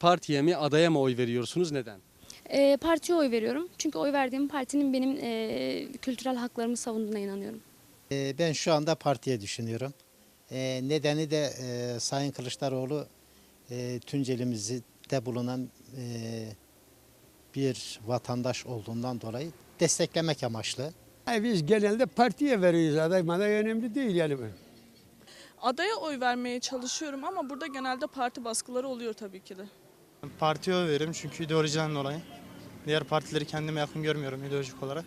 partiye mi adaya mı oy veriyorsunuz neden? Ee, partiye oy veriyorum. Çünkü oy verdiğim partinin benim e, kültürel haklarımı savunduğuna inanıyorum. Ee, Ben şu anda partiye düşünüyorum. Ee, Nedeni de e, Sayın Kılıçdaroğlu e, Tuncelimizde bulunan e, bir vatandaş olduğundan dolayı desteklemek amaçlı. Yani biz genelde partiye veriyoruz. Aday maday önemli değil yani. Adaya oy vermeye çalışıyorum ama burada genelde parti baskıları oluyor tabii ki de. Partiye oy veririm çünkü ideolojiden dolayı. Diğer partileri kendime yakın görmüyorum ideolojik olarak.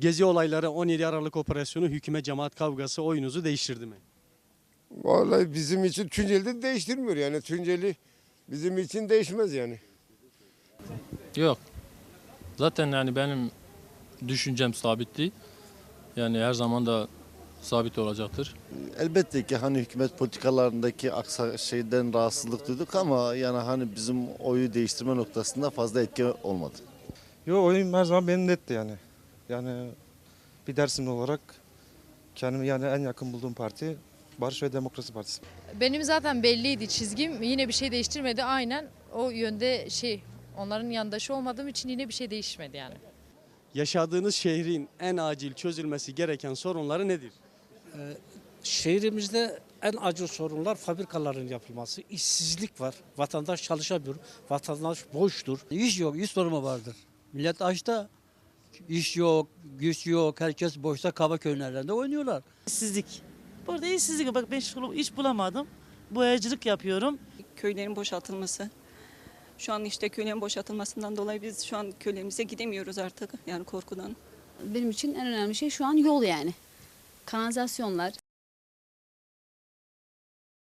Gezi olayları 17 Aralık operasyonu hükümet cemaat kavgası oyunuzu değiştirdi mi? Vallahi bizim için Tunceli'de değiştirmiyor yani Tunceli bizim için değişmez yani. Yok. Zaten yani benim düşüncem sabitti. Yani her zaman da sabit olacaktır. Elbette ki hani hükümet politikalarındaki aksa şeyden rahatsızlık duyduk ama yani hani bizim oyu değiştirme noktasında fazla etki olmadı. Yo oyun her zaman benim netti yani. Yani bir Dersimli olarak kendimi yani en yakın bulduğum parti Barış ve Demokrasi Partisi. Benim zaten belliydi çizgim. Yine bir şey değiştirmedi. Aynen o yönde şey onların yandaşı olmadığım için yine bir şey değişmedi yani. Yaşadığınız şehrin en acil çözülmesi gereken sorunları nedir? Şehrimizde en acil sorunlar fabrikaların yapılması. İşsizlik var. Vatandaş çalışamıyor. Vatandaş boştur. İş yok, iş sorunu vardır. Millet açta. İş yok, güç yok. Herkes boşta kaba köylerinde oynuyorlar. İşsizlik. Burada işsizlik. Bak ben şu- iş bulamadım. Boyacılık yapıyorum. Köylerin boşaltılması. Şu an işte köylerin boşaltılmasından dolayı biz şu an köylerimize gidemiyoruz artık yani korkudan. Benim için en önemli şey şu an yol yani. Kanalizasyonlar,